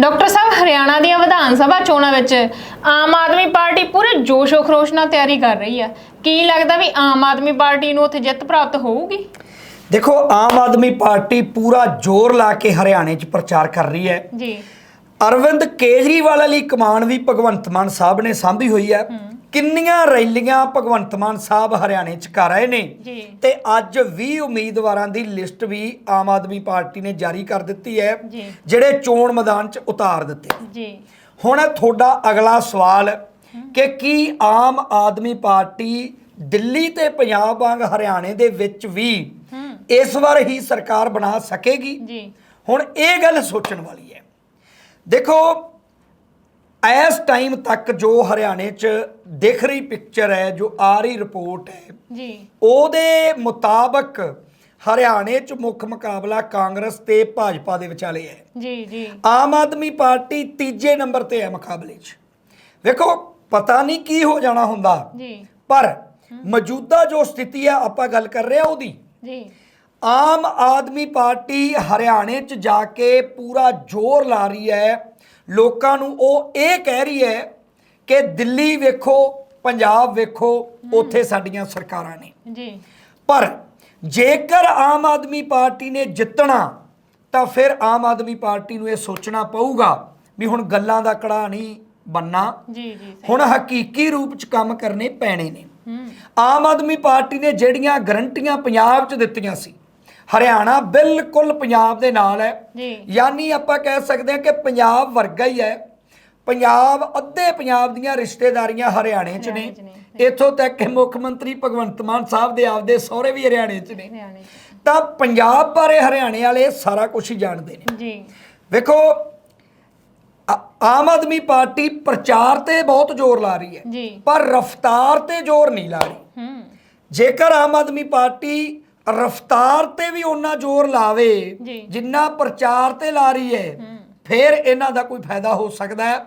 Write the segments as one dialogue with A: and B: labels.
A: Doctor ਸਾਹਿਬ ਹਰਿਆਣਾ ਦੀਆਂ ਵਿਧਾਨ ਸਭਾ ਚੋਣਾਂ ਵਿੱਚ ਆਮ ਆਦਮੀ ਪਾਰਟੀ ਪੂਰੇ ਜੋਸ਼ੋ ਖਰੋਸ਼ ਨਾਲ ਤਿਆਰੀ ਕਰ ਰਹੀ ਹੈ ਕੀ ਲੱਗਦਾ ਵੀ ਆਮ ਆਦਮੀ ਪਾਰਟੀ ਨੂੰ ਉੱਥੇ ਜਿੱਤ ਪ੍ਰਾਪਤ ਹੋਊਗੀ?
B: ਦੇਖੋ ਆਮ ਆਦਮੀ ਪਾਰਟੀ ਪੂਰਾ ਜ਼ੋਰ ਲਾ ਕੇ ਹਰਿਆਣੇ 'ਚ ਪ੍ਰਚਾਰ ਕਰ ਰਹੀ ਹੈ।
A: ਜੀ।
B: ਅਰਵਿੰਦ ਕੇਜਰੀਵਾਲ ਵਾਲੀ ਕਮਾਨ ਵੀ ਭਗਵੰਤ ਮਾਨ ਸਾਹਿਬ ਨੇ ਸਾਂਭੀ ਹੋਈ ਹੈ। ਕਿੰਨੀਆਂ ਰੈਲੀਆਂ ਭਗਵੰਤ ਮਾਨ ਸਾਹਿਬ ਹਰਿਆਣੇ 'ਚ ਕਰ ਰਹੇ ਨੇ?
A: ਜੀ।
B: ਤੇ ਅੱਜ 20 ਉਮੀਦਵਾਰਾਂ ਦੀ ਲਿਸਟ ਵੀ ਆਮ ਆਦਮੀ ਪਾਰਟੀ ਨੇ ਜਾਰੀ ਕਰ ਦਿੱਤੀ ਹੈ। ਜਿਹੜੇ ਚੋਣ ਮੈਦਾਨ 'ਚ ਉਤਾਰ ਦਿੱਤੇ
A: ਜੀ।
B: ਹੁਣ ਤੁਹਾਡਾ ਅਗਲਾ ਸਵਾਲ ਕਿ ਕੀ ਆਮ ਆਦਮੀ ਪਾਰਟੀ ਦਿੱਲੀ ਤੇ ਪੰਜਾਬ ਵਾਂਗ ਹਰਿਆਣੇ ਦੇ ਵਿੱਚ ਵੀ ਇਸ ਵਾਰ ਹੀ ਸਰਕਾਰ ਬਣਾ ਸਕੇਗੀ?
A: ਜੀ।
B: ਹੁਣ ਇਹ ਗੱਲ ਸੋਚਣ ਵਾਲੀ ਹੈ। ਦੇਖੋ ਇਸ ਟਾਈਮ ਤੱਕ ਜੋ ਹਰਿਆਣੇ 'ਚ ਦਿਖ ਰਹੀ ਪਿਕਚਰ ਹੈ ਜੋ ਆ ਰਹੀ ਰਿਪੋਰਟ ਹੈ
A: ਜੀ।
B: ਉਹਦੇ ਮੁਤਾਬਕ ਹਰਿਆਣੇ 'ਚ ਮੁੱਖ ਮੁਕਾਬਲਾ ਕਾਂਗਰਸ ਤੇ ਭਾਜਪਾ ਦੇ ਵਿਚਾਲੇ ਹੈ।
A: ਜੀ ਜੀ।
B: ਆਮ ਆਦਮੀ ਪਾਰਟੀ ਤੀਜੇ ਨੰਬਰ ਤੇ ਹੈ ਮੁਕਾਬਲੇ 'ਚ। ਵੇਖੋ ਪਤਾ ਨਹੀਂ ਕੀ ਹੋ ਜਾਣਾ ਹੁੰਦਾ
A: ਜੀ।
B: ਪਰ ਮੌਜੂਦਾ ਜੋ ਸਥਿਤੀ ਆ ਆਪਾਂ ਗੱਲ ਕਰ ਰਹੇ ਆ ਉਹਦੀ।
A: ਜੀ।
B: ਆਮ ਆਦਮੀ ਪਾਰਟੀ ਹਰਿਆਣੇ 'ਚ ਜਾ ਕੇ ਪੂਰਾ ਜ਼ੋਰ ਲਾ ਰਹੀ ਹੈ ਲੋਕਾਂ ਨੂੰ ਉਹ ਇਹ ਕਹਿ ਰਹੀ ਹੈ ਕਿ ਦਿੱਲੀ ਵੇਖੋ ਪੰਜਾਬ ਵੇਖੋ ਉੱਥੇ ਸਾਡੀਆਂ ਸਰਕਾਰਾਂ ਨੇ।
A: ਜੀ।
B: ਪਰ ਜੇਕਰ ਆਮ ਆਦਮੀ ਪਾਰਟੀ ਨੇ ਜਿੱਤਣਾ ਤਾਂ ਫਿਰ ਆਮ ਆਦਮੀ ਪਾਰਟੀ ਨੂੰ ਇਹ ਸੋਚਣਾ ਪਊਗਾ ਵੀ ਹੁਣ ਗੱਲਾਂ ਦਾ ਕੜਾ ਨਹੀਂ ਬੰਨਾ
A: ਜੀ ਜੀ
B: ਹੁਣ ਹਕੀਕੀ ਰੂਪ 'ਚ ਕੰਮ ਕਰਨੇ ਪੈਣੇ ਨੇ। ਆਮ ਆਦਮੀ ਪਾਰਟੀ ਨੇ ਜਿਹੜੀਆਂ ਗਰੰਟੀਆਂ ਪੰਜਾਬ 'ਚ ਦਿੱਤੀਆਂ ਸੀ ਹਰਿਆਣਾ ਬਿਲਕੁਲ ਪੰਜਾਬ ਦੇ ਨਾਲ ਹੈ।
A: ਜੀ।
B: ਯਾਨੀ ਆਪਾਂ ਕਹਿ ਸਕਦੇ ਹਾਂ ਕਿ ਪੰਜਾਬ ਵਰਗਾ ਹੀ ਹੈ। ਪੰਜਾਬ ਅੱਧੇ ਪੰਜਾਬ ਦੀਆਂ ਰਿਸ਼ਤੇਦਾਰੀਆਂ ਹਰਿਆਣੇ 'ਚ ਨੇ। ਇੱਥੋਂ ਤੱਕ ਕਿ ਮੁੱਖ ਮੰਤਰੀ ਭਗਵੰਤ ਮਾਨ ਸਾਹਿਬ ਦੇ ਆਪਦੇ ਸਹੁਰੇ ਵੀ ਹਰਿਆਣੇ 'ਚ ਨੇ। ਤਾਂ ਪੰਜਾਬ ਬਾਰੇ ਹਰਿਆਣੇ ਵਾਲੇ ਸਾਰਾ ਕੁਝ ਹੀ ਜਾਣਦੇ ਨੇ।
A: ਜੀ।
B: ਵੇਖੋ ਆਮ ਆਦਮੀ ਪਾਰਟੀ ਪ੍ਰਚਾਰ ਤੇ ਬਹੁਤ ਜ਼ੋਰ ਲਾ ਰਹੀ ਹੈ। ਪਰ ਰਫਤਾਰ ਤੇ ਜ਼ੋਰ ਨਹੀਂ ਲਾ ਰਹੀ। ਜੇਕਰ ਆਮ ਆਦਮੀ ਪਾਰਟੀ ਰਫਤਾਰ ਤੇ ਵੀ ਉਹਨਾਂ ਜ਼ੋਰ ਲਾਵੇ
A: ਜੀ।
B: ਜਿੰਨਾ ਪ੍ਰਚਾਰ ਤੇ ਲਾ ਰਹੀ ਹੈ ਫਿਰ ਇਹਨਾਂ ਦਾ ਕੋਈ ਫਾਇਦਾ ਹੋ ਸਕਦਾ ਹੈ।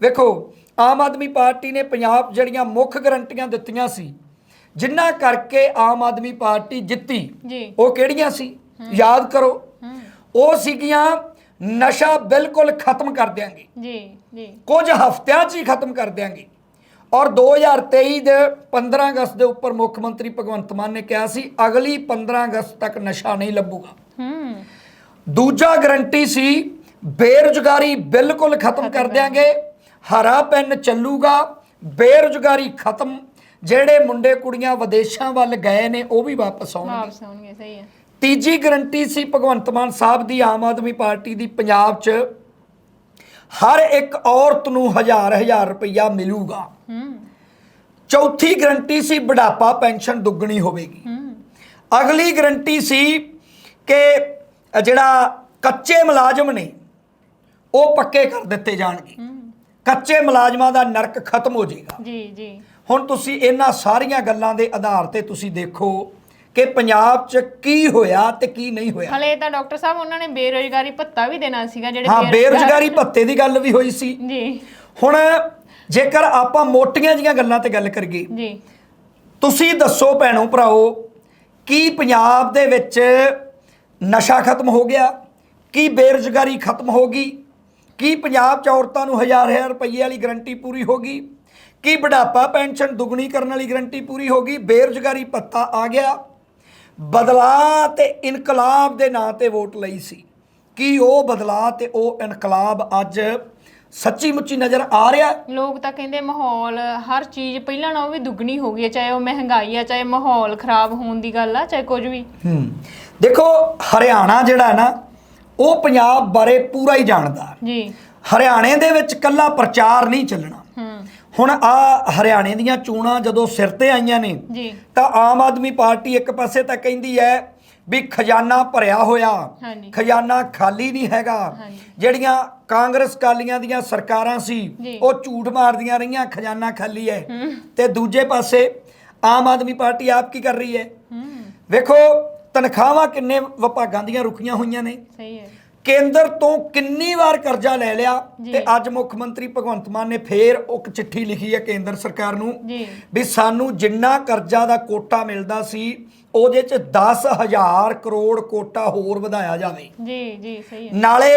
B: ਵੇਖੋ ਆਮ ਆਦਮੀ ਪਾਰਟੀ ਨੇ ਪੰਜਾਬ ਜਿਹੜੀਆਂ ਮੁੱਖ ਗਰੰਟੀਆਂ ਦਿੱਤੀਆਂ ਸੀ ਜਿੰਨਾ ਕਰਕੇ ਆਮ ਆਦਮੀ ਪਾਰਟੀ ਜਿੱਤੀ
A: ਜੀ।
B: ਉਹ ਕਿਹੜੀਆਂ ਸੀ? ਯਾਦ ਕਰੋ ਉਹ ਸੀਗੀਆਂ ਨਸ਼ਾ ਬਿਲਕੁਲ ਖਤਮ ਕਰ ਦਿਆਂਗੇ।
A: ਜੀ ਜੀ।
B: ਕੁਝ ਹਫ਼ਤਿਆਂ 'ਚ ਹੀ ਖਤਮ ਕਰ ਦਿਆਂਗੇ। ਔਰ 2023 ਦੇ 15 ਅਗਸਤ ਦੇ ਉੱਪਰ ਮੁੱਖ ਮੰਤਰੀ ਭਗਵੰਤ ਮਾਨ ਨੇ ਕਿਹਾ ਸੀ ਅਗਲੀ 15 ਅਗਸਤ ਤੱਕ ਨਸ਼ਾ ਨਹੀਂ ਲੱਭੂਗਾ।
A: ਹੂੰ।
B: ਦੂਜਾ ਗਰੰਟੀ ਸੀ ਬੇਰੁਜ਼ਗਾਰੀ ਬਿਲਕੁਲ ਖਤਮ ਕਰ ਦਿਆਂਗੇ ਹਰਾ ਪੈਨ ਚੱਲੂਗਾ ਬੇਰੁਜ਼ਗਾਰੀ ਖਤਮ ਜਿਹੜੇ ਮੁੰਡੇ ਕੁੜੀਆਂ ਵਿਦੇਸ਼ਾਂ ਵੱਲ ਗਏ ਨੇ ਉਹ ਵੀ ਵਾਪਸ ਆਉਣਗੇ।
A: ਵਾਪਸ ਆਉਣਗੇ ਸਹੀ ਹੈ।
B: ਤੀਜੀ ਗਰੰਟੀ ਸੀ ਭਗਵੰਤ ਮਾਨ ਸਾਹਿਬ ਦੀ ਆਮ ਆਦਮੀ ਪਾਰਟੀ ਦੀ ਪੰਜਾਬ 'ਚ ਹਰ ਇੱਕ ਔਰਤ ਨੂੰ ਹਜ਼ਾਰ ਹਜ਼ਾਰ ਰੁਪਈਆ ਮਿਲੂਗਾ।
A: ਹੂੰ।
B: ਚੌਥੀ ਗਰੰਟੀ ਸੀ ਬੁਢਾਪਾ ਪੈਨਸ਼ਨ ਦੁੱਗਣੀ ਹੋਵੇਗੀ।
A: ਹੂੰ।
B: ਅਗਲੀ ਗਰੰਟੀ ਸੀ ਕਿ ਜਿਹੜਾ ਕੱਚੇ ਮੁਲਾਜ਼ਮ ਨੇ ਉਹ ਪੱਕੇ ਕਰ ਦਿੱਤੇ ਜਾਣਗੇ।
A: ਹੂੰ।
B: ਕੱਚੇ ਮੁਲਾਜ਼ਮਾਂ ਦਾ ਨਰਕ ਖਤਮ ਹੋ ਜਾਏਗਾ।
A: ਜੀ ਜੀ।
B: ਹੁਣ ਤੁਸੀਂ ਇਹਨਾਂ ਸਾਰੀਆਂ ਗੱਲਾਂ ਦੇ ਆਧਾਰ ਤੇ ਤੁਸੀਂ ਦੇਖੋ ਕਿ ਪੰਜਾਬ 'ਚ ਕੀ ਹੋਇਆ ਤੇ ਕੀ ਨਹੀਂ ਹੋਇਆ?
A: ਹਲੇ ਤਾਂ ਡਾਕਟਰ ਸਾਹਿਬ ਉਹਨਾਂ ਨੇ ਬੇਰੋਜ਼ਗਾਰੀ ਭੱਤਾ ਵੀ ਦੇਣਾ ਸੀਗਾ ਜਿਹੜੇ
B: ਹਾਂ
A: ਬੇਰੁਜ਼ਗਾਰ-
B: ਭੱਤੇ ਦੀ ਗੱਲ ਵੀ ਹੋਈ ਸੀ।
A: ਜੀ।
B: ਹੁਣ ਜੇਕਰ ਆਪਾਂ ਮੋਟੀਆਂ ਜੀਆਂ ਗੱਲਾਂ ਤੇ ਗੱਲ ਕਰੀਏ
A: ਜੀ।
B: ਤੁਸੀਂ ਦੱਸੋ ਭੈਣੋ ਭਰਾਓ ਕੀ ਪੰਜਾਬ ਦੇ ਵਿੱਚ ਨਸ਼ਾ ਖਤਮ ਹੋ ਗਿਆ? ਕੀ ਬੇਰੁਜ਼ਗਾਰੀ ਖਤਮ ਹੋ ਗਈ? ਕੀ ਪੰਜਾਬ 'ਚ ਔਰਤਾਂ ਨੂੰ ਹਜ਼ਾਰ ਹਜ਼ਾਰ ਰੁਪਏ ਵਾਲੀ ਗਰੰਟੀ ਪੂਰੀ ਹੋ ਗਈ? ਕੀ ਬੁਢਾਪਾ ਪੈਨਸ਼ਨ ਦੁੱਗਣੀ ਕਰਨ ਵਾਲੀ ਗਰੰਟੀ ਪੂਰੀ ਹੋ ਗਈ? ਬੇਰੁਜ਼ਗਾਰੀ ਭੱਤਾ ਆ ਗਿਆ। ਬਦਲਾ ਤੇ ਇਨਕਲਾਬ ਦੇ ਨਾਂ ਤੇ ਵੋਟ ਲਈ ਸੀ। ਕੀ ਉਹ ਬਦਲਾ ਤੇ ਉਹ ਇਨਕਲਾਬ ਅੱਜ ਸੱਚੀ ਮੁੱਚੀ ਨਜ਼ਰ ਆ ਰਿਹਾ?
A: ਲੋਕ ਤਾਂ ਕਹਿੰਦੇ ਮਾਹੌਲ ਹਰ ਚੀਜ਼ ਪਹਿਲਾਂ ਨਾਲੋਂ ਵੀ ਦੁੱਗਣੀ ਹੋ ਗਈ ਹੈ ਚਾਹੇ ਉਹ ਮਹਿੰਗਾਈ ਆ ਚਾਹੇ ਮਾਹੌਲ ਖਰਾਬ ਹੋਣ ਦੀ ਗੱਲ ਆ ਚਾਹੇ ਕੁਝ ਵੀ।
B: ਹੂੰ। ਦੇਖੋ ਹਰਿਆਣਾ ਜਿਹੜਾ ਹੈ ਨਾ ਉਹ ਪੰਜਾਬ ਬਾਰੇ ਪੂਰਾ ਹੀ ਜਾਣਦਾ।
A: ਜੀ।
B: ਹਰਿਆਣੇ ਦੇ ਵਿੱਚ ਕੱਲਾ ਪ੍ਰਚਾਰ ਨਹੀਂ ਚੱਲਣਾ। ਹੁਣ ਆ ਹਰਿਆਣੇ ਦੀਆਂ ਚੋਣਾਂ ਜਦੋਂ ਸਿਰ ਤੇ ਆਈਆਂ ਨੇ
A: ਜੀ।
B: ਤਾਂ ਆਮ ਆਦਮੀ ਪਾਰਟੀ ਇੱਕ ਪਾਸੇ ਤਾਂ ਕਹਿੰਦੀ ਹੈ ਵੀ ਖਜ਼ਾਨਾ ਭਰਿਆ ਹੋਇਆ
A: ਹਾਂਜੀ।
B: ਖਜ਼ਾਨਾ ਖਾਲੀ ਨਹੀਂ ਹੈਗਾ।
A: ਹਾਂਜੀ।
B: ਜਿਹੜੀਆਂ ਕਾਂਗਰਸ ਕਾਲੀਆਂ ਦੀਆਂ ਸਰਕਾਰਾਂ ਸੀ। ਉਹ ਝੂਠ ਮਾਰਦੀਆਂ ਰਹੀਆਂ ਖਜ਼ਾਨਾ ਖਾਲੀ ਹੈ। ਤੇ ਦੂਜੇ ਪਾਸੇ ਆਮ ਆਦਮੀ ਪਾਰਟੀ ਆਪ ਕੀ ਕਰ ਰਹੀ ਹੈ?
A: ਹੂੰ।
B: ਵੇਖੋ ਤਨਖਾਹਾਂ ਕਿੰਨੇ ਵਿਭਾਗਾਂ ਦੀਆਂ ਰੁਕੀਆਂ ਹੋਈਆਂ ਨੇ।
A: ਸਹੀ ਹੈ।
B: ਕੇਂਦਰ ਤੋਂ ਕਿੰਨੀ ਵਾਰ ਕਰਜ਼ਾ ਲੈ ਲਿਆ। ਤੇ ਅੱਜ ਮੁੱਖ ਮੰਤਰੀ ਭਗਵੰਤ ਮਾਨ ਨੇ ਫੇਰ ਇੱਕ ਚਿੱਠੀ ਲਿਖੀ ਹੈ ਕੇਂਦਰ ਸਰਕਾਰ ਨੂੰ ਵੀ ਸਾਨੂੰ ਜਿੰਨਾ ਕਰਜ਼ਾ ਦਾ ਕੋਟਾ ਮਿਲਦਾ ਸੀ ਉਹਦੇ ਚ 10000 ਕਰੋੜ ਕੋਟਾ ਹੋਰ ਵਧਾਇਆ ਜਾਵੇ
A: ਜੀ ਜੀ ਸਹੀ ਹੈ
B: ਨਾਲੇ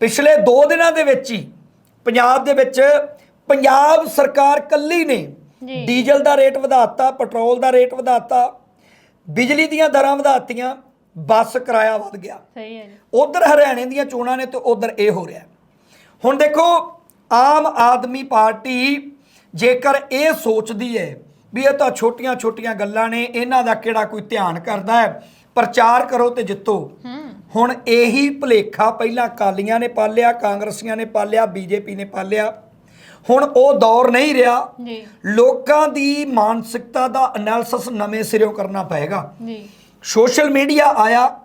B: ਪਿਛਲੇ 2 ਦਿਨਾਂ ਦੇ ਵਿੱਚ ਹੀ ਪੰਜਾਬ ਦੇ ਵਿੱਚ ਪੰਜਾਬ ਸਰਕਾਰ ਕੱਲੀ ਨੇ। ਡੀਜ਼ਲ ਦਾ ਰੇਟ ਵਧਾਤਾ ਪੈਟਰੋਲ ਦਾ ਰੇਟ ਵਧਾਤਾ ਬਿਜਲੀ ਦੀਆਂ ਦਰਾਂ ਵਧਾਤੀਆਂ ਬੱਸ ਕਿਰਾਇਆ ਵਧ ਗਿਆ।
A: ਸਹੀ ਹੈ ਜੀ।
B: ਉਧਰ ਹਰਿਆਣੇ ਦੀਆਂ ਚੋਣਾਂ ਨੇ ਤੇ ਉਧਰ ਇਹ ਹੋ ਰਿਹਾ। ਹੁਣ ਦੇਖੋ ਆਮ ਆਦਮੀ ਪਾਰਟੀ ਜੇਕਰ ਇਹ ਸੋਚਦੀ ਹੈ ਵੀ ਇਹ ਤਾਂ ਛੋਟੀਆਂ-ਛੋਟੀਆਂ ਗੱਲਾਂ ਨੇ ਇਹਨਾਂ ਦਾ ਕਿਹੜਾ ਕੋਈ ਧਿਆਨ ਕਰਦਾ ਹੈ? ਪ੍ਰਚਾਰ ਕਰੋ ਤੇ ਜਿੱਤੋ। ਹੁਣ ਇਹੀ ਭੁਲੇਖਾ ਪਹਿਲਾਂ ਕਾਲੀਆਂ ਨੇ ਪਾਲਿਆ ਕਾਂਗਰਸੀਆਂ ਨੇ ਪਾਲਿਆ ਬੀਜੇਪੀ ਨੇ ਪਾਲਿਆ। ਹੁਣ ਉਹ ਦੌਰ ਨਹੀਂ ਰਿਹਾ।
A: ਜੀ।
B: ਲੋਕਾਂ ਦੀ ਮਾਨਸਿਕਤਾ ਦਾ ਐਨਾਲਿਸਿਸ ਨਵੇਂ ਸਿਰਿਓਂ ਕਰਨਾ ਪਏਗਾ।
A: ਜੀ।
B: ਸੋਸ਼ਲ ਮੀਡੀਆ ਆਇਆ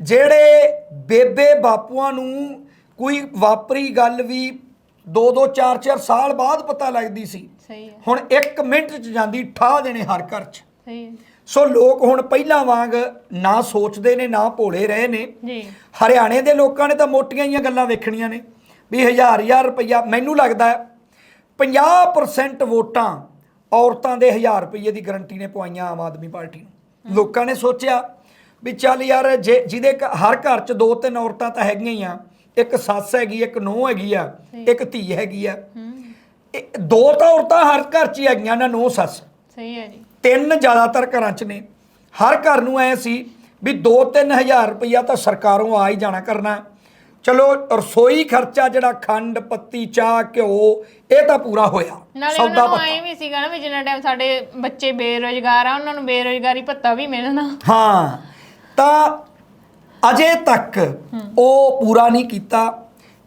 B: ਜਿਹੜੇ ਬੇਬੇ ਬਾਪੂਆਂ ਨੂੰ ਕੋਈ ਵਾਪਰੀ ਗੱਲ ਵੀ 2-2 4-4 ਸਾਲ ਬਾਅਦ ਪਤਾ ਲੱਗਦੀ ਸੀ।
A: ਸਹੀ ਹੈ।
B: ਹੁਣ 1 ਮਿੰਟ ਚ ਜਾਂਦੀ ਠਾ ਦੇਣੇ ਹਰ ਘਰ ਚ।
A: ਸਹੀ ਹੈ।
B: ਸੋ ਲੋਕ ਹੁਣ ਪਹਿਲਾਂ ਵਾਂਗ ਨਾ ਸੋਚਦੇ ਨੇ ਨਾ ਭੋਲੇ ਰਹੇ ਨੇ।
A: ਜੀ।
B: ਹਰਿਆਣੇ ਦੇ ਲੋਕਾਂ ਨੇ ਤਾਂ ਮੋਟੀਆਂ ਹੀ ਗੱਲਾਂ ਵੇਖਣੀਆਂ ਨੇ ਵੀ ਹਜ਼ਾਰ ਹਜ਼ਾਰ ਰੁਪਈਆ ਮੈਨੂੰ ਲੱਗਦਾ ਹੈ 50% ਵੋਟਾਂ ਔਰਤਾਂ ਦੇ 1000 ਰੁਪਏ ਦੀ ਗਰੰਟੀ ਨੇ ਪਵਾਈਆਂ ਆਮ ਆਦਮੀ ਪਾਰਟੀ ਨੂੰ। ਲੋਕਾਂ ਨੇ ਸੋਚਿਆ ਵੀ ਚੱਲ ਯਾਰ ਜੇ ਜਿਹਦੇ ਘ- ਹਰ ਘਰ 'ਚ ਦੋ ਤਿੰਨ ਔਰਤਾਂ ਤਾਂ ਹੈਗੀਆਂ ਹੀ ਆ ਇੱਕ ਸੱਸ ਹੈਗੀ ਇੱਕ ਨੂੰਹ ਹੈਗੀ ਆ ਇੱਕ ਧੀ ਹੈਗੀ ਆ।
A: ਹੂੰ।
B: ਇਹ ਦੋ ਤਾਂ ਔਰਤਾਂ ਹਰ ਘਰ 'ਚ ਹੀ ਹੈਗੀਆਂ ਨਾ ਨੂੰਹ ਸੱਸ।
A: ਸਹੀ ਹੈ ਜੀ।
B: ਤਿੰਨ ਜ਼ਿਆਦਾਤਰ ਘਰਾਂ 'ਚ ਨੇ। ਹਰ ਘਰ ਨੂੰ ਐ ਸੀ ਵੀ 2-3000 ਰੁਪਈਆ ਤਾਂ ਸਰਕਾਰੋਂ ਆ ਹੀ ਜਾਣਾ ਕਰਨਾ। ਚਲੋ ਰਸੋਈ ਖਰਚਾ ਜਿਹੜਾ ਖੰਡ ਪੱਤੀ ਚਾਹ ਘਿਓ ਇਹ ਤਾਂ ਪੂਰਾ ਹੋਇਆ।
A: ਨਾਲੇ
B: ਸੌਦਾ
A: ਉਹਨਾਂ ਨੂੰ
B: ਪੱਤਾ।
A: ਵੀ ਸੀਗਾ ਨਾ ਵੀ ਜਿੰਨਾ ਟਾਈਮ ਸਾਡੇ ਬੱਚੇ ਬੇਰੋਜ਼ਗਾਰ ਆ ਉਹਨਾਂ ਨੂੰ ਬੇਰੋਜ਼ਗਾਰੀ ਭੱਤਾ ਵੀ ਮਿਲਣਾ।
B: ਹਾਂ ਤਾਂ ਅਜੇ ਤੱਕ ਉਹ ਪੂਰਾ ਨਹੀਂ ਕੀਤਾ।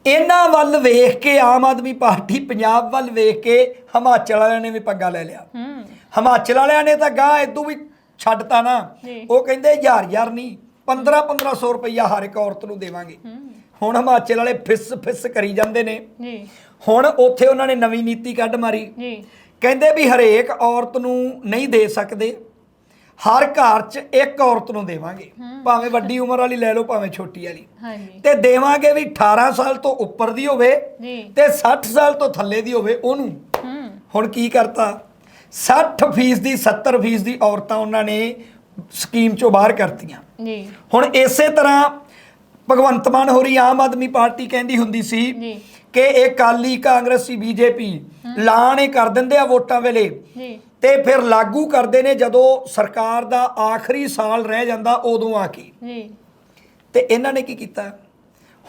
B: ਇਹਨਾਂ ਵੱਲ ਵੇਖ ਕੇ ਆਮ ਆਦਮੀ ਪਾਰਟੀ ਪੰਜਾਬ ਵੱਲ ਵੇਖ ਕੇ ਹਿਮਾਚਲ ਵਾਲਿਆਂ ਨੇ ਵੀ ਪੰਗਾ ਲੈ ਲਿਆ।
A: ਹੂੰ।
B: ਹਿਮਾਚਲ ਵਾਲਿਆਂ ਨੇ ਤਾਂ ਗਾਂ ਇਦੋਂ ਵੀ ਛੱਡਤਾ ਨਾ।
A: ਜੀ।
B: ਉਹ ਕਹਿੰਦੇ ਹਜ਼ਾਰ ਹਜ਼ਾਰ ਨਹੀਂ 15 1500 ਰੁਪਈਆ ਹਰ ਇੱਕ ਔਰਤ ਨੂੰ ਦੇਵਾਂਗੇ।
A: ਹੂੰ।
B: ਹੁਣ ਹਿਮਾਚਲ ਵਾਲੇ ਫਿਸ ਫਿਸ ਕਰੀ ਜਾਂਦੇ ਨੇ।
A: ਜੀ।
B: ਹੁਣ ਉੱਥੇ ਉਹਨਾਂ ਨੇ ਨਵੀਂ ਨੀਤੀ ਕੱਢ ਮਾਰੀ।
A: ਜੀ।
B: ਕਹਿੰਦੇ ਵੀ ਹਰੇਕ ਔਰਤ ਨੂੰ ਨਹੀਂ ਦੇ ਸਕਦੇ। ਹਰ ਘਰ 'ਚ ਇੱਕ ਔਰਤ ਨੂੰ ਦੇਵਾਂਗੇ। ਭਾਵੇਂ ਵੱਡੀ ਉਮਰ ਵਾਲੀ ਲੈ ਲਓ ਭਾਵੇਂ ਛੋਟੀ ਵਾਲੀ।
A: ਹਾਂਜੀ।
B: ਤੇ ਦੇਵਾਂਗੇ ਵੀ 18 ਸਾਲ ਤੋਂ ਉੱਪਰ ਦੀ ਹੋਵੇ
A: ਜੀ।
B: ਤੇ 60 ਸਾਲ ਤੋਂ ਥੱਲੇ ਦੀ ਹੋਵੇ ਉਹਨੂੰ। ਹੁਣ ਕੀ ਕਰਤਾ? 60 ਫੀਸ ਦੀ 70 ਫੀਸ ਦੀ ਔਰਤਾਂ ਉਹਨਾਂ ਨੇ ਸਕੀਮ ਚੋਂ ਬਾਹਰ ਕਰਤੀਆਂ।
A: ਜੀ।
B: ਹੁਣ ਇਸੇ ਤਰ੍ਹਾਂ ਭਗਵੰਤ ਮਾਨ ਹੋਰੀ ਆਮ ਆਦਮੀ ਪਾਰਟੀ ਕਹਿੰਦੀ ਹੁੰਦੀ ਸੀ ਕਿ ਇਹ ਕਾਲੀ ਕਾਂਗਰਸੀ ਬੀਜੇਪੀ। ਲਾਣ ਹੀ ਕਰ ਦਿੰਦੇ ਆ ਵੋਟਾਂ ਵੇਲੇ।
A: ਜੀ।
B: ਤੇ ਫਿਰ ਲਾਗੂ ਕਰਦੇ ਨੇ ਜਦੋਂ ਸਰਕਾਰ ਦਾ ਆਖਰੀ ਸਾਲ ਰਹਿ ਜਾਂਦਾ ਉਦੋਂ ਆ ਕੇ।
A: ਜੀ।
B: ਤੇ ਇਹਨਾਂ ਨੇ ਕੀ ਕੀਤਾ?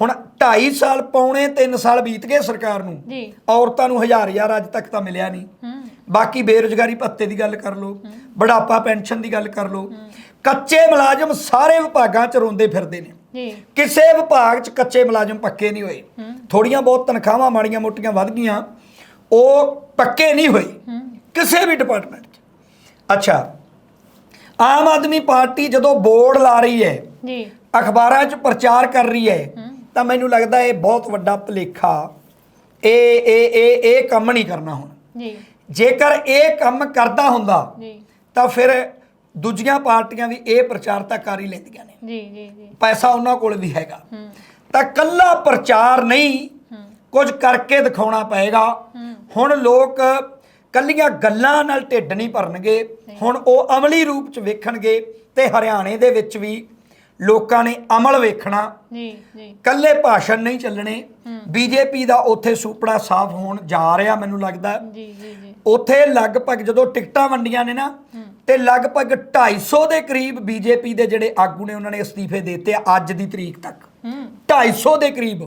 B: ਹੁਣ 2.5 ਸਾਲ ਪੌਣੇ 3 ਸਾਲ ਬੀਤ ਗਏ ਸਰਕਾਰ ਨੂੰ।
A: ਜੀ।
B: ਔਰਤਾਂ ਨੂੰ ਹਜ਼ਾਰ ਹਜ਼ਾਰ ਅੱਜ ਤੱਕ ਤਾਂ ਮਿਲਿਆ ਨਹੀਂ। ਬਾਕੀ ਬੇਰੁਜ਼ਗਾਰੀ ਭੱਤੇ ਦੀ ਗੱਲ ਕਰ ਲਓ ਬੁਢਾਪਾ ਪੈਨਸ਼ਨ ਦੀ ਗੱਲ ਕਰ ਲਓ। ਕੱਚੇ ਮੁਲਾਜ਼ਮ ਸਾਰੇ ਵਿਭਾਗਾਂ 'ਚ ਰੋਂਦੇ ਫਿਰਦੇ ਨੇ।
A: ਜੀ।
B: ਕਿਸੇ ਵਿਭਾਗ 'ਚ ਕੱਚੇ ਮੁਲਾਜ਼ਮ ਪੱਕੇ ਨਹੀਂ ਹੋਏ। ਥੋੜੀਆਂ ਬਹੁਤ ਤਨਖਾਹਾਂ ਮਾੜੀਆਂ ਮੋਟੀਆਂ ਵੱਧ ਗਈਆਂ। ਉਹ ਪੱਕੇ ਨਹੀਂ ਹੋਏ। ਕਿਸੇ ਵੀ ਡਿਪਾਰਟਮੈਂਟ 'ਚ। ਅੱਛਾ। ਆਮ ਆਦਮੀ ਪਾਰਟੀ ਜਦੋਂ ਬੋਰਡ ਲਾ ਰਹੀ ਹੈ
A: ਜੀ।
B: ਅਖਬਾਰਾਂ 'ਚ ਪ੍ਰਚਾਰ ਕਰ ਰਹੀ ਹੈ। ਤਾਂ ਮੈਨੂੰ ਲੱਗਦਾ ਇਹ ਬਹੁਤ ਵੱਡਾ ਭੁਲੇਖਾ। ਇਹ ਇਹ ਇਹ ਇਹ ਕੰਮ ਨਹੀਂ ਕਰਨਾ ਹੁਣ।
A: ਜੀ।
B: ਜੇਕਰ ਇਹ ਕੰਮ ਕਰਦਾ ਹੁੰਦਾ
A: ਜੀ।
B: ਤਾਂ ਫਿਰ ਦੂਜੀਆਂ ਪਾਰਟੀਆਂ ਵੀ ਇਹ ਪ੍ਰਚਾਰ ਤਾਂ ਕਰ ਹੀ ਲੈਂਦੀਆਂ ਨੇ।
A: ਜੀ ਜੀ ਜੀ।
B: ਪੈਸਾ ਉਹਨਾਂ ਕੋਲ ਵੀ ਹੈਗਾ। ਤਾਂ ਕੱਲਾ ਪ੍ਰਚਾਰ ਨਹੀਂ ਕੁਝ ਕਰਕੇ ਦਿਖਾਉਣਾ ਪਏਗਾ। ਹੁਣ ਲੋਕ ਕੱਲੀਆਂ ਗੱਲਾਂ ਨਾਲ ਢਿੱਡ ਨਹੀਂ ਭਰਨਗੇ। ਹੁਣ ਉਹ ਅਮਲੀ ਰੂਪ ਚ ਵੇਖਣਗੇ ਤੇ ਹਰਿਆਣੇ ਦੇ ਵਿੱਚ ਵੀ ਲੋਕਾਂ ਨੇ ਅਮਲ ਵੇਖਣਾ।
A: ਜੀ ਜੀ।
B: ਕੱਲੇ ਭਾਸ਼ਣ ਨਹੀਂ ਚੱਲਣੇ। ਬੀਜੇਪੀ ਦਾ ਉੱਥੇ ਸੁਪੜਾ ਸਾਫ਼ ਹੋਣ ਜਾ ਰਿਹਾ ਮੈਨੂੰ ਲੱਗਦਾ।
A: ਜੀ ਜੀ ਜੀ।
B: ਉੱਥੇ ਲਗਭਗ ਜਦੋਂ ਟਿਕਟਾਂ ਵੰਡੀਆਂ ਨੇ ਨਾ ਤੇ ਲਗਭਗ 250 ਦੇ ਕਰੀਬ ਬੀਜੇਪੀ ਦੇ ਜਿਹੜੇ ਆਗੂ ਨੇ ਉਹਨਾਂ ਨੇ ਅਸਤੀਫੇ ਦਿੱਤੇ ਆ ਅੱਜ ਦੀ ਤਰੀਕ ਤੱਕ।
A: ਹੂੰ।
B: 250 ਦੇ ਕਰੀਬ।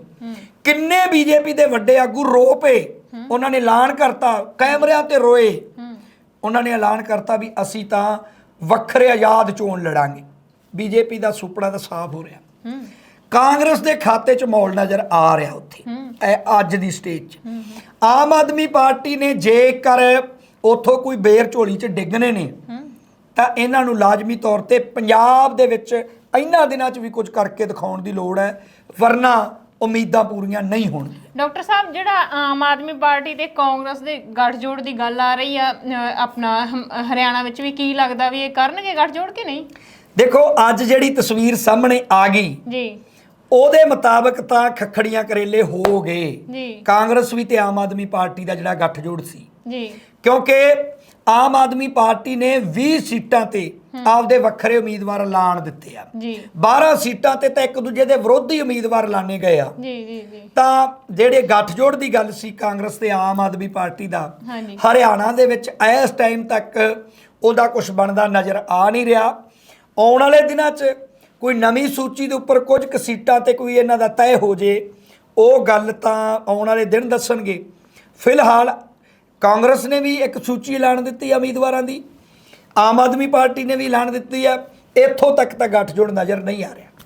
B: ਕਿੰਨੇ ਬੀਜੇਪੀ ਦੇ ਵੱਡੇ ਆਗੂ ਰੋ ਪਏ? ਉਹਨਾਂ ਨੇ ਐਲਾਨ ਕਰਤਾ ਕੈਮਰਿਆਂ ਤੇ ਰੋਏ। ਉਹਨਾਂ ਨੇ ਐਲਾਨ ਕਰਤਾ ਵੀ ਅਸੀਂ ਤਾਂ ਵੱਖਰੇ ਆਜ਼ਾਦ ਚੋਣ ਲੜਾਂਗੇ। ਬੀਜੇਪੀ ਦਾ ਸੁਪਨਾ ਤਾਂ ਸਾਫ਼ ਹੋ ਰਿਹਾ। ਕਾਂਗਰਸ ਦੇ ਖਾਤੇ 'ਚ ਮੌਲ ਨਜ਼ਰ ਆ ਰਿਹਾ ਉੱਥੇ। ਇਹ ਅੱਜ ਦੀ ਸਟੇਜ 'ਚ। ਆਮ ਆਦਮੀ ਪਾਰਟੀ ਨੇ ਜੇਕਰ ਉਥੋਂ ਕੋਈ ਬੇਰ ਝੋਲੀ 'ਚ ਡਿੱਗਣੇ ਨੇ ਤਾਂ ਇਹਨਾਂ ਨੂੰ ਲਾਜ਼ਮੀ ਤੌਰ ਤੇ ਪੰਜਾਬ ਦੇ ਵਿੱਚ ਇਹਨਾਂ ਦਿਨਾਂ 'ਚ ਵੀ ਕੁਝ ਕਰਕੇ ਦਿਖਾਉਣ ਦੀ ਲੋੜ ਹੈ ਵਰਨਾ ਉਮੀਦਾਂ ਪੂਰੀਆਂ ਨਹੀਂ ਹੋਣਗੀਆਂ।
A: ਡਾਕਟਰ ਸਾਹਿਬ ਜਿਹੜਾ ਆਮ ਆਦਮੀ ਪਾਰਟੀ ਤੇ ਕਾਂਗਰਸ ਦੇ ਗੱਠਜੋੜ ਦੀ ਗੱਲ ਆ ਰਹੀ ਆ ਆਪਣਾ ਹਰਿਆਣਾ ਵਿੱਚ ਵੀ ਕੀ ਲੱਗਦਾ ਵੀ ਇਹ ਕਰਨਗੇ ਗੱਠਜੋੜ ਕਿ ਨਹੀਂ?
B: ਦੇਖੋ ਅੱਜ ਜਿਹੜੀ ਤਸਵੀਰ ਸਾਹਮਣੇ ਆ ਗਈ
A: ਜੀ।
B: ਉਹਦੇ ਮੁਤਾਬਕ ਤਾਂ ਖੱਖੜੀਆਂ ਕਰੇਲੇ ਹੋ ਗਏ।
A: ਜੀ।
B: ਕਾਂਗਰਸ ਵੀ ਤੇ ਆਮ ਆਦਮੀ ਪਾਰਟੀ ਦਾ ਜਿਹੜਾ ਗੱਠਜੋੜ ਸੀ।
A: ਜੀ।
B: ਕਿਉਂਕਿ ਆਮ ਆਦਮੀ ਪਾਰਟੀ ਨੇ 20 ਸੀਟਾਂ ਤੇ ਆਪਦੇ ਵੱਖਰੇ ਉਮੀਦਵਾਰ ਐਲਾਨ ਦਿੱਤੇ ਆ।
A: ਜੀ।
B: 12 ਸੀਟਾਂ ਤੇ ਤਾਂ ਇੱਕ ਦੂਜੇ ਦੇ ਵਿਰੋਧੀ ਉਮੀਦਵਾਰ ਐਲਾਨੇ ਗਏ ਆ।
A: ਜੀ ਜੀ ਜੀ।
B: ਤਾਂ ਜਿਹੜੇ ਗੱਠਜੋੜ ਦੀ ਗੱਲ ਸੀ ਕਾਂਗਰਸ ਤੇ ਆਮ ਆਦਮੀ ਪਾਰਟੀ ਦਾ ਹਰਿਆਣਾ ਦੇ ਵਿੱਚ ਇਸ ਟਾਈਮ ਤੱਕ ਉਹਦਾ ਕੁਝ ਬਣਦਾ ਨਜ਼ਰ ਆ ਨਹੀਂ ਰਿਹਾ। ਆਉਣ ਵਾਲੇ ਦਿਨਾਂ 'ਚ ਕੋਈ ਨਵੀਂ ਸੂਚੀ ਦੇ ਉੱਪਰ ਕੁਝ ਕੁ ਸੀਟਾਂ ਤੇ ਕੋਈ ਇਹਨਾਂ ਦਾ ਤੈਅ ਹੋ ਜੇ, ਉਹ ਗੱਲ ਤਾਂ ਆਉਣ ਵਾਲੇ ਦਿਨ ਦੱਸਣਗੇ। ਫਿਲਹਾਲ ਕਾਂਗਰਸ ਨੇ ਵੀ ਇੱਕ ਸੂਚੀ ਐਲਾਨ ਦਿੱਤੀ ਆ ਉਮੀਦਵਾਰਾਂ ਦੀ, ਆਮ ਆਦਮੀ ਪਾਰਟੀ ਨੇ ਵੀ ਐਲਾਨ ਦਿੱਤੀ ਆ, ਇੱਥੋਂ ਤੱਕ ਤਾਂ ਗੱਠਜੋੜ ਨਜ਼ਰ ਨਹੀਂ ਆ ਰਿਹਾ।